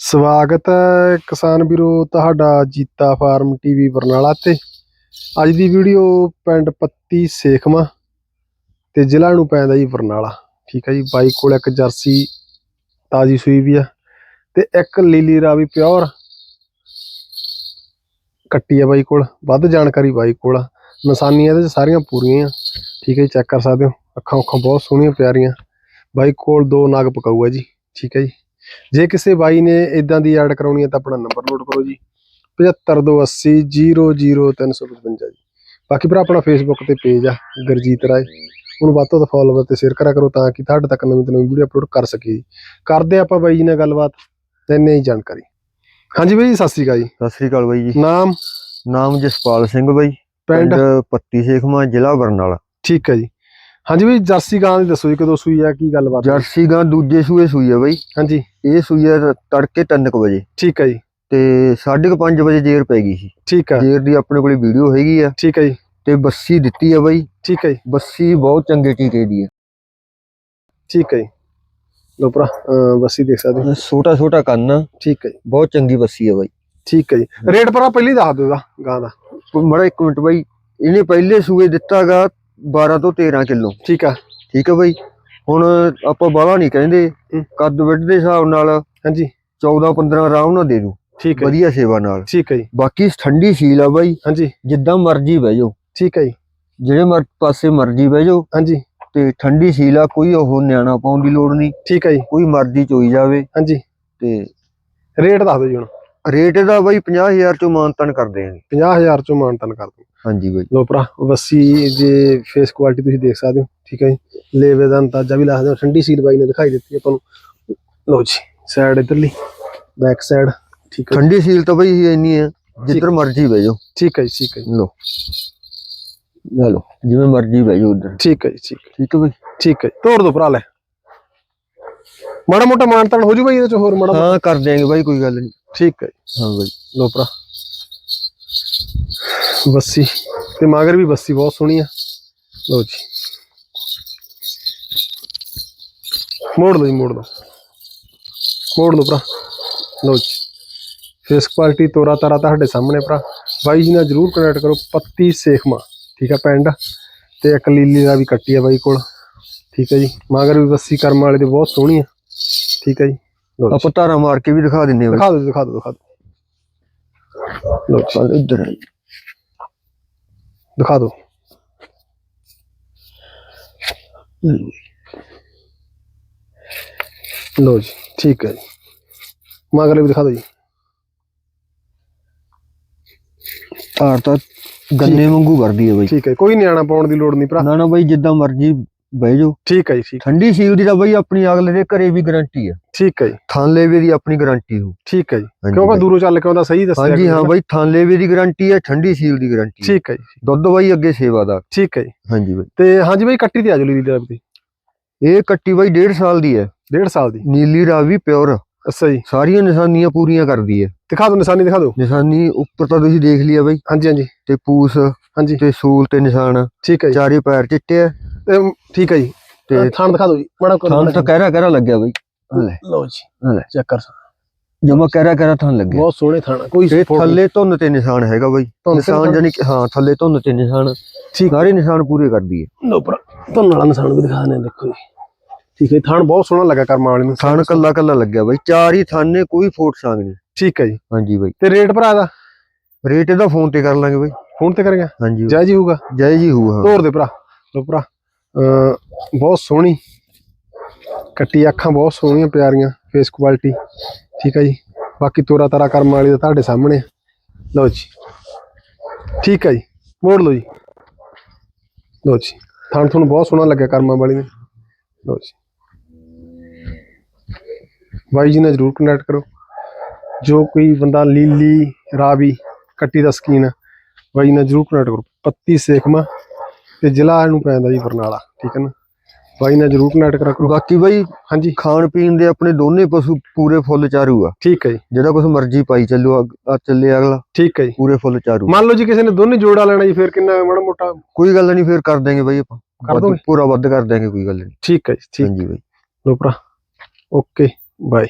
ਸਵਾਗਤ ਹੈ ਕਿਸਾਨ ਵੀਰੋ, ਤੁਹਾਡਾ ਜੀਤਾ ਫਾਰਮ ਟੀਵੀ ਬਰਨਾਲਾ ਤੇ। ਅੱਜ ਦੀ ਵੀਡੀਓ ਪਿੰਡ ਪੱਤੀ ਸੇਖਵਾਂ ਤੇ ਜ਼ਿਲ੍ਹਾ ਨੂੰ ਪੈਂਦਾ ਜੀ ਬਰਨਾਲਾ। ਠੀਕ ਹੈ ਜੀ, ਬਾਈ ਕੋਲ ਇੱਕ ਜਰਸੀ ਤਾਜੀ ਸੂਈ ਵੀ ਆ ਤੇ ਇੱਕ ਲੀਲੀ ਰਾਵੀ ਪਿਓਰ ਕੱਟੀ ਆ ਬਾਈ ਕੋਲ, ਵੱਧ ਜਾਣਕਾਰੀ ਬਾਈ ਕੋਲ ਆ। ਨਿਸ਼ਾਨੀਆਂ ਇਹਦੇ ਸਾਰੀਆਂ ਪੂਰੀਆਂ ਆ। ਠੀਕ ਹੈ ਜੀ, ਚੈੱਕ ਕਰ ਸਕਦੇ ਹੋ ਅੱਖਾਂ ਅੱਖਾਂ ਬਹੁਤ ਸੋਹਣੀਆਂ ਪਿਆਰੀਆਂ। ਬਾਈ ਕੋਲ ਦੋ ਨਾਗ ਪਕਾਊ ਆ ਜੀ। ਠੀਕ ਹੈ ਜੀ। ਜੇ ਕਿਸੇ ਬਾਈ ਨੇ ਇਦਾਂ ਦੀ ਐਡ ਕਰਾਉਣੀ ਹੈ ਤਾਂ ਆਪਣਾ ਨੰਬਰ ਨੋਟ ਕਰੋ ਜੀ 7528000355 ਜੀ। ਬਾਕੀ ਭਰਾ ਆਪਣਾ ਫੇਸਬੁੱਕ ਤੇ ਪੇਜ ਆ ਗੁਰਜੀਤ ਰਾਏ। ਉਹਨੂੰ ਵੱਧ ਤੋਂ ਵੱਧ ਫੋਲੋਵਰ ਤੇ ਸ਼ੇਅਰ ਕਰਿਆ ਕਰੋ ਤਾਂ ਕਿ ਤੁਹਾਡੇ ਤੱਕ ਨਵੀਂ ਤੋਂ ਨਵੀਂ ਵੀਡੀਓ ਅਪਲੋਡ ਕਰ ਸਕੀਏ। ਕਰਦੇ ਆਪਾਂ ਬਾਈ ਜੀ ਨਾਲ ਗੱਲਬਾਤ ਤੇ ਹੀ ਜਾਣਕਾਰੀ। ਹਾਂਜੀ ਬਾਈ ਜੀ, ਸਤਿ ਸ਼੍ਰੀ ਅਕਾਲ ਜੀ। ਸਤਿ ਸ੍ਰੀ ਅਕਾਲ ਬਾਈ ਜੀ। ਨਾਮ? ਨਾਮ ਜਸਪਾਲ ਸਿੰਘ ਬਾਈ ਪਿੰਡ? ਪਿੰਡ ਪੱਤੀ ਸੇਖਵਾਂ ਜ਼ਿਲ੍ਹਾ ਬਰਨਾਲਾ। ਠੀਕ ਹੈ ਜੀ। ਹਾਂਜੀ ਬਾਈ ਜਰਸੀ ਗਾਂ ਦੀ ਦੱਸੋ ਜੀ ਕਦੋਂ ਸੂਈ ਆ ਕੀ ਗੱਲਬਾਤ? ਜਰਸੀ ਗਾਂ ਦੂਜੇ ਸੂਏ ਸੂਈ ਆ ਬਾਈ। ਹਾਂਜੀ। ਇਹ ਸੂਈ ਆ ਤੜਕੇ 3:00 ਵਜੇ। ਠੀਕ ਹੈ ਜੀ। ਤੇ 5:30 ਵਜੇ ਜੇਰ ਪੈ ਗਈ ਸੀ। ਠੀਕ ਹੈ ਜੇਰ ਦੀ ਆਪਣੇ ਕੋਲੇ ਵੀਡੀਓ ਹੈਗੀ ਆ। ਠੀਕ ਹੈ ਜੀ। ਤੇ ਬੱਸੀ ਦਿੱਤੀ ਆ ਬਾਈ। ਠੀਕ ਹੈ ਜੀ। ਬੱਸੀ ਬਹੁਤ ਚੰਗੇ ਟੀਕੇ ਦੀ ਆ। ਠੀਕ ਹੈ ਜੀ। ਲੋ ਭਰਾ ਬੱਸੀ ਦੇਖ ਸਕਦੇ ਹੋ। ਛੋਟਾ ਛੋਟਾ ਕੰਨ ਆ, ਠੀਕ ਹੈ ਜੀ। ਬਹੁਤ ਚੰਗੀ ਬੱਸੀ ਆ ਬਾਈ। ਠੀਕ ਹੈ ਜੀ। ਰੇਟ ਭਰਾ ਪਹਿਲੀ ਦੱਸ ਦਿਓ ਦਾ ਗਾਂ ਦਾ। ਮੜਾ ਇੱਕ ਮਿੰਟ ਬਾਈ ਇਹਨੇ ਪਹਿਲੇ ਸੂਏ ਦਿੱਤਾਗਾ 12 ਤੋਂ 13 ਕਿਲੋ। ਠੀਕ ਆ। ਠੀਕ ਆ ਬਾਈ? ਹੁਣ ਆਪਾਂ ਬਾਹਲਾ ਨਹੀਂ ਕਹਿੰਦੇ। ਕੱਦ ਵੱਡ ਦੇ ਹਿਸਾਬ ਨਾਲ ਹਾਂਜੀ। 14 15 ਆਰਾਮ ਨਾਲ ਦੇ ਦੂ ਠੀਕ ਹੈ ਵਧੀਆ ਸੇਵਾ ਨਾਲ। ਠੀਕ ਹੈ ਜੀ। ਬਾਕੀ ਠੰਡੀ ਸੀਲ ਆ ਬਾਈ। ਹਾਂਜੀ। ਜਿੱਦਾਂ ਮਰਜ਼ੀ ਬਹਿ ਜਾਓ। ਠੀਕ ਹੈ ਜੀ। ਜਿਹੜੇ ਮਰ ਪਾਸੇ ਮਰਜ਼ੀ ਬਹਿ ਜਾਓ। ਹਾਂਜੀ। ਤੇ ਠੰਡੀ ਸੀਲ ਆ ਕੋਈ ਉਹ ਨਿਆਣਾ ਪਾਉਣ ਦੀ ਲੋੜ ਨਹੀਂ। ਠੀਕ ਹੈ ਜੀ। ਕੋਈ ਮਰਜ਼ੀ ਚੋਈ ਜਾਵੇ। ਹਾਂਜੀ। ਤੇ ਰੇਟ ਦੱਸ ਦਿਓ ਜੀ ਹੁਣ। ਰੇਟ ਦਾ ਬਾਈ 50000 ਚੋਂ ਮਾਨਤਨ ਕਰਦੇ ਆਂ 50000 ਚੋਂ ਮਾਨਤਨ ਕਰ ਦਿਓ। ਹਾਂਜੀ ਬਾਈ। ਲੋ ਭਰਾ ਵੱਸੀ ਜੇ ਫੇਸ ਕੁਆਲਿਟੀ ਤੁਸੀਂ ਦੇਖ ਸਕਦੇ ਹੋ ਠੀਕ ਹੈ ਜੀ। ਲੇਵੇ ਦਾ ਅੰਦਾਜ਼ਾ ਵੀ ਲਾ ਸਕਦੇ ਹੋ ਠੰਡੀ ਸੀਲ ਬਾਈ ਨੇ ਦਿਖਾਈ ਦਿੱਤੀ ਆਪਾਂ ਨੂੰ। ਲੋ ਜੀ ਸਾਈਡ ਇਧਰਲੀ ਬੈਕ ਸਾਈਡ ਠੀਕ ਹੈ ਠੰਡੀ ਸੀਲ ਤਾਂ ਬਾਈ ਇੰਨੀ ਆ ਜਿੱਧਰ ਮਰਜ਼ੀ ਬਹਿ ਜਾਓ। ਠੀਕ ਹੈ ਜੀ ਠੀਕ ਹੈ ਲੋ ਲੈ ਲੋ ਜਿਵੇਂ ਮਰਜ਼ੀ ਬਹਿ ਜਾਓ ਉਧਰ। ਠੀਕ ਹੈ ਜੀ ਠੀਕ ਹੈ। ਠੀਕ ਹੈ ਬਾਈ। ਠੀਕ ਹੈ। ਤੋੜ ਦੋ ਭਰਾ ਲੈ। ਮਾੜਾ ਮੋਟਾ ਮਾਨਤਨ ਹੋ ਜੂ ਬਾਈ ਇਹਦੇ ਚ ਹੋਰ ਮਾੜਾ? ਹਾਂ ਕਰ ਦਿਆਂਗੇ ਬਾਈ ਕੋਈ ਗੱਲ ਨਹੀਂ। ਠੀਕ ਹੈ। ਹਾਂ ਬਾਈ। ਲੋ ਭਰਾ। ਬੱਸੀ। ਤੇ ਮਗਰ ਵੀ ਬੱਸੀ ਬਹੁਤ ਸੋਹਣੀ ਆ। ਲੋ ਜੀ। ਮੋੜ ਲਓ ਜੀ ਮੋੜ ਲਓ। ਮੋੜ ਲਓ ਭਰਾ। ਲੋ ਜੀ। ਫੇਸ ਕੁਆਲਿਟੀ ਤੋਰਾ ਤਾਰਾ ਤੁਹਾਡੇ ਸਾਹਮਣੇ ਭਰਾ। ਬਾਈ ਜੀ ਨਾਲ ਜਰੂਰ ਕਨੈਕਟ ਕਰੋ। ਪੱਤੀ ਸੇਖਮਾ ਠੀਕ ਆ ਪਿੰਡ। ਤੇ ਇੱਕ ਲੀਲੀ ਦਾ ਵੀ ਕੱਟੀ ਆ ਬਾਈ ਕੋਲ। ਠੀਕ ਹੈ ਜੀ। ਮਗਰ ਵੀ ਬੱਸੀ ਕਰਮ ਵਾਲੇ ਦੇ ਬਹੁਤ ਸੋਹਣੀ ਆ। ਠੀਕ ਹੈ ਜੀ। ਆਪਾਂ ਧਾਰਾ ਮਾਰ ਕੇ ਵੀ ਦਿਖਾ ਦਿੰਨੇ ਬਾਈ। ਦਿਖਾ ਦਿਓ ਦਿਖਾ ਦਿਓ ਦਿਖਾ ਦਿਓ। ਲੋ ਜੀ। ਚੱਲ ਇੱਧਰ ਆ ਜੀ। ਦਿਖਾ ਦਿਓ ਲੋ ਜੀ ਠੀਕ ਹੈ ਜੀ ਮਗਰ ਵੀ ਦਿਖਾ ਦਿਓ ਜੀ ਧਾਰ ਤਾਂ ਗੰਨੇ ਵਾਂਗੂ ਵਰਦੀ ਹੈ ਬਾਈ। ਠੀਕ ਹੈ ਕੋਈ ਨਿਆਣਾ ਪਾਉਣ ਦੀ ਲੋੜ ਨਹੀਂ ਭਰਾ। ਨਾ ਨਾ ਬਾਈ ਜਿੱਦਾਂ ਮਰਜ਼ੀ ਬਹਿ ਜਾਓ। ਠੀਕ ਹੈ ਜੀ ਠੀਕ। ਠੰਡੀ ਸੀਲ ਦੀ ਤਾਂ ਬਾਈ ਆਪਣੀ ਅਗਲੇ ਦੇ ਘਰੇ ਵੀ ਗਾਰੰਟੀ ਆ। ਠੀਕ ਹੈ ਜੀ। ਥਾਂਲੇਵੇ ਦੀ ਆਪਣੀ ਗਾਰੰਟੀ ਹੋ ਠੀਕ ਹੈ ਜੀ। ਕਿਉਂਕਿ। ਦੂਰੋਂ ਚੱਲ ਕੇ ਆਉਂਦਾ ਸਹੀ ਦੱਸਿਆ ਹਾਂਜੀ ਹਾਂ। ਬਾਈ ਥਾਂਲੇਵੇ ਦੀ ਗਾਰੰਟੀ ਹੈ ਠੰਡੀ ਸੀਲ ਦੀ ਗਾਰੰਟੀ ਠੀਕ ਹੈ ਜੀ। ਦੁੱਧ ਬਾਈ ਅੱਗੇ ਸੇਵਾ ਦਾ ਠੀਕ ਹੈ ਜੀ। ਹਾਂਜੀ ਬਾਈ। ਤੇ ਹਾਂਜੀ ਬਾਈ ਕੱਟੀ ਤੇ ਆ ਜਾਓ ਲੀਲੀ ਦਾ ਵੀ ਇਹ ਕੱਟੀ ਬਾਈ 1.5 ਸਾਲ ਦੀ ਹੈ। ਡੇਢ ਸਾਲ ਦੀ। ਨੀਲੀ ਰਾਵੀ ਪਿਓਰ ਅੱਛਾ ਜੀ। ਸਾਰੀਆਂ ਨਿਸ਼ਾਨੀਆਂ ਪੂਰੀਆਂ ਕਰਦੀ ਹੈ। ਦਿਖਾ ਦਿਓ ਨਿਸ਼ਾਨੀ ਦਿਖਾ ਦਿਓ। ਨਿਸ਼ਾਨੀ ਉੱਪਰ ਤਾਂ ਤੁਸੀਂ ਦੇਖ ਲਿਆ ਬਾਈ। ਹਾਂਜੀ ਹਾਂਜੀ। ਤੇ ਪੂਸ ਹਾਂਜੀ। ਤੇ ਸੂਲ ਤੇ ਨਿਸ਼ਾਨ। ਠੀਕ ਹੈ ਚਾਰੇ ਪੈਰ ਚਿੱਟੇ ਆ। ਤੇ ਠੀਕ ਹੈ ਜੀ। ਤੇ ਥਾਣ ਦਿਖਾ ਦਿਓ ਜੀ। ਮਾੜਾ ਥਾਂ ਤਾਂ ਕਹਿਰਾ ਕਹਿਰਾ ਲੱਗਿਆ ਬਾਈ। ਲੈ। ਲਓ ਜੀ। ਚੈੱਕ ਕਰ ਜਮਾ ਕਹਿਰਾ ਕਹਿਰਾ ਥਾਂ ਲੱਗਿਆ। ਬਹੁਤ ਸੋਹਣੇ ਥਾਣਾ ਕੋਈ ਥੱਲੇ ਧੁੰਨ ਤੇ ਨਿਸ਼ਾਨ ਹੈਗਾ ਬਾਈ। ਧੁੰਨ ਨਿਸ਼ਾਨ? ਜਾਨੀ ਕਿ ਹਾਂ ਥੱਲੇ ਧੁੰਨ ਤੇ ਨਿਸ਼ਾਨ। ਠੀਕ। ਸਾਰੇ ਨਿਸ਼ਾਨ ਪੂਰੇ ਕਰਦੀ ਹੈ ਲੋ ਪਰ ਤੁਹਾਨੂੰ ਵਾਲਾ ਨਿਸ਼ਾਨ ਵੀ ਦਿਖਾ ਦਿੰਦੇ ਦੇਖੋ ਜੀ। ਠੀਕ ਹੈ ਥਾਣ ਬਹੁਤ ਸੋਹਣਾ ਲੱਗਾ ਕਰਮਾਂ ਵਾਲੇ ਨੂੰ। ਥਾਨ ਕੱਲਾ ਕੱਲਾ ਲੱਗਿਆ ਬਾਈ। ਚਾਰ ਹੀ ਥਾਨੇ ਕੋਈ ਫੋਟ ਸੰਗ ਨਹੀਂ। ਠੀਕ ਹੈ ਜੀ। ਹਾਂਜੀ ਬਾਈ। ਤੇ ਰੇਟ ਭਰਾ ਦਾ? ਰੇਟ ਇਹਦਾ ਫੋਨ ਤੇ ਕਰ ਲਾਂਗੇ ਬਾਈ। ਫੋਨ ਤੇ ਕਰਾਂਗੇ? ਹਾਂਜੀ ਜੈ ਜੀ ਹੋਊਗਾ। ਜੈ ਜੀ ਹੂ ਹਾਂ। ਤੋਰ ਦੇ ਭਰਾ। ਲੋ ਭਰਾ। ਬਹੁਤ ਸੋਹਣੀ। ਕੱਟੀ ਅੱਖਾਂ ਬਹੁਤ ਸੋਹਣੀਆਂ, ਪਿਆਰੀਆਂ ਫੇਸ ਕੁਆਲਿਟੀ ਠੀਕ ਹੈ ਜੀ। ਬਾਕੀ ਤੋਰਾ ਤਾਰਾ ਕਰਮ ਵਾਲੀ ਤਾਂ ਤੁਹਾਡੇ ਸਾਹਮਣੇ ਲਓ ਜੀ। ਠੀਕ ਹੈ ਜੀ। ਮੋੜ ਲਓ ਜੀ। ਲਓ ਜੀ। ਥਾਣ ਤੁਹਾਨੂੰ ਬਹੁਤ ਸੋਹਣਾ ਲੱਗਿਆ ਕਰਮਾਂ ਵਾਲੀ ਨੇ ਲਓ ਜੀ। ਬਾਈ ਜੀ ਨਾਲ ਜਰੂਰ ਕਨੈਕਟ ਕਰੋ। ਜੋ ਕੋਈ ਬੰਦਾ ਲੀਲੀ, ਰਾਵੀ, ਕੱਟੀ ਦਾ ਸਕੀਨ ਬਾਈ ਨਾਲ ਜਰੂਰ ਕਨੈਕਟ ਕਰੋ। ਪੱਤੀ ਸੇਖਮਾ। ਤੇ ਜ਼ਿਲ੍ਹਾ ਨੂੰ ਪੈਂਦਾ ਜੀ ਬਰਨਾਲਾ ਠੀਕ ਹੈ ਨਾ? ਬਾਈ ਨਾਲ ਜਰੂਰ ਕਨੈਕਟ ਕਰਾ ਕਰੋ। ਬਾਕੀ ਬਾਈ ਹਾਂਜੀ। ਖਾਣ ਪੀਣ ਦੇ ਆਪਣੇ ਦੋਨੇ ਪਸ਼ੂ ਪੂਰੇ ਫੁੱਲ ਚਾਰੂ ਆ। ਠੀਕ ਹੈ ਜੀ। ਜਿਹੜਾ ਕੁਝ ਮਰਜ਼ੀ ਪਾਈ ਚੱਲੋ ਆ ਚੱਲੇ ਅਗਲਾ। ਠੀਕ ਹੈ ਜੀ। ਪੂਰੇ ਫੁੱਲ ਚਾਰੂ। ਮੰਨ ਲਓ ਜੀ ਕਿਸੇ ਨੇ ਦੋਨੇ ਜੋੜਾ ਲੈਣਾ ਜੀ ਫਿਰ ਕਿੰਨਾ ਮਾੜਾ ਮੋਟਾ? ਕੋਈ ਗੱਲ ਨਹੀਂ ਫੇਰ ਕਰ ਦਾਂਗੇ ਬਾਈ ਆਪਾਂ। ਕਰ ਵੱਧ- ਦੋਗੇ? ਪੂਰਾ ਵੱਧ ਕਰ ਦਾਂਗੇ ਕੋਈ ਗੱਲ ਨਹੀਂ। ਠੀਕ ਹੈ ਜੀ ਠੀਕ। ਹਾਂਜੀ ਬਾਈ। ਲੋ ਭਰਾ। Okay bye.